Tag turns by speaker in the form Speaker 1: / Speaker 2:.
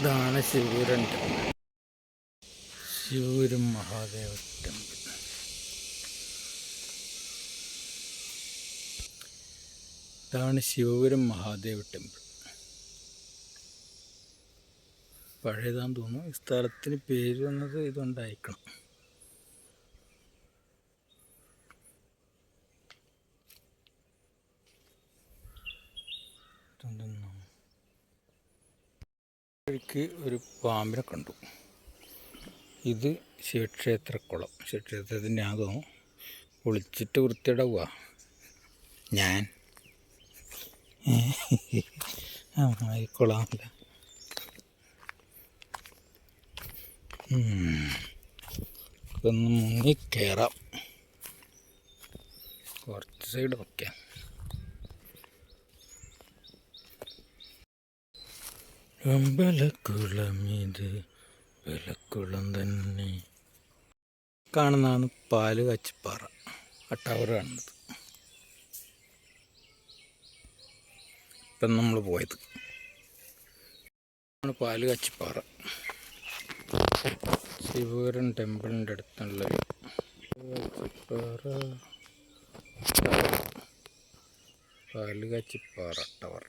Speaker 1: ഇതാണ് ശിവൂരൻ ടെമ്പിൾ. ശിവൂരും മഹാദേവ ടെമ്പിൾ. ഇതാണ് ശിവപുരം മഹാദേവ ടെമ്പിൾ. പഴയതാന്ന് തോന്നുന്നു ഈ സ്ഥലത്തിന് പേര് വന്നത് ഇതുകൊണ്ടായിരിക്കണം. ഇതുണ്ടെന്നോ? വഴിക്ക് ഒരു പാമ്പിനെ കണ്ടു. ഇത് ശിവക്ഷേത്രക്കുളം. ശിവക്ഷേത്രത്തിന്റെ ആകും കുളിച്ചിട്ട് വൃത്തിയിടവുക ഞാൻ. ആ ഈ കുളമല്ല ഒന്ന് മുങ്ങി കയറാം കുറച്ച് സൈഡ് ഓക്കെ അമ്പലക്കുളം ഇത് വിലക്കുളം തന്നെ. കാണുന്നതാണ് പാൽ കച്ചിപ്പാറ ആ ടവർ കാണുന്നത് ഇപ്പം നമ്മൾ പോയത്. ആണ് പാൽ കച്ചിപ്പാറ. ശിവപുരം ടെമ്പിളിന്റെ അടുത്തുള്ള കച്ചിപ്പാറ. പാൽ കച്ചിപ്പാറ ടവർ.